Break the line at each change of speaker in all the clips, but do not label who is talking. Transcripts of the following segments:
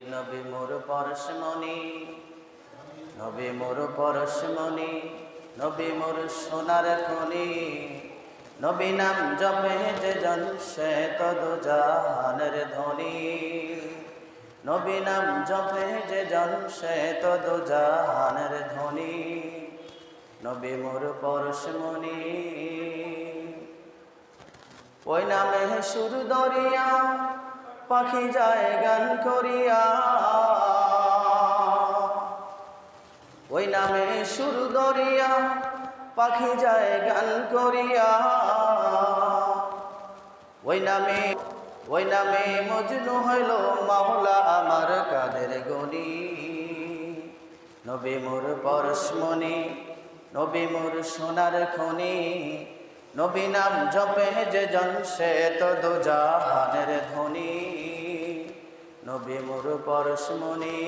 নবী মোর পরশমণি, নবী মোর পরশমণি, নবী মোর সোনার খনি। নবী নাম জপে যে জন, সে তদ জাহানের ধ্বনি নবী নাম জপে যে জন, সে তদ জাহানের ধ্বনি নবী মোর পরশমণি, ওই নামে সুর দরিয়া পাখি যায় গান করিয়া। ওই নামে সুর দরিয়া পাখি যায় গান করিয়া। ওই নামে ওই নামে মজনু হইল মাওলা আমার কাদের গনি। নবী মোর পরশমণি, নবী মোর সোনার খনি। নবী নাম জপে যে জন, সে তো দু জাহানের ধ্বনি। নবী মোর পরশমণি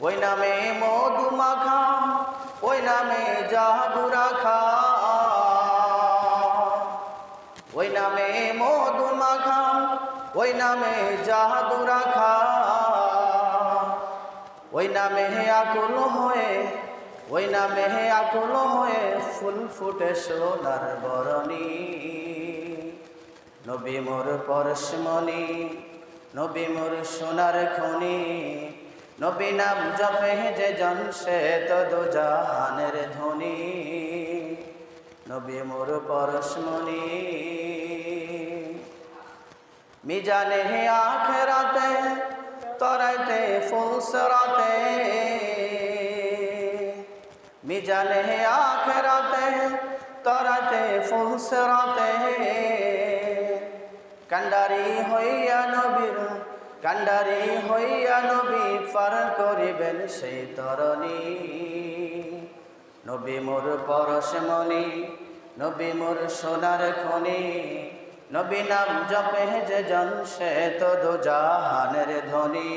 ওই নামে মধু মাখা, ওই নামে জাদু রাখা। ওই নামে মধু মাখা, ওই নামে জাদু রাখা। ওই নামে আকুল হয়ে ওই নামে আকুল হয়ে ফুল ফুটে সোনার বরণী। নবী মোর পরশমণি, নবী মোর সোনার খনি। নবী নাম জপে যে জন, সে তদু জাহানের ধ্বনি নবী মোর পরশমণি, মিজানে আখেরাতে, তরাইতে, ফুলসরাতে মিজানে আখেরাতে তরাতে ফুলসরাতে কান্ডারি হইয়া নবীর কান্ডারি হইয়া নবী পার করিবেন সেই তরণী নবী মোর পরশমণি নবী মোর সোনার খনি নবী নাম জপে যে জন সে তো দু জাহানের ধ্বনি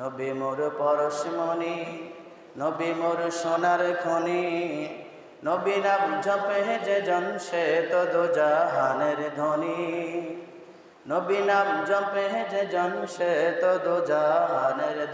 নবী মোর পরশমণি নবী মোর সোনার খনি, নবী নাম জপে যে জন, সে তো দুজাহানের ধনি। নবী নাম জপে যে জন, সে তো দু জাহানের ধ্বনি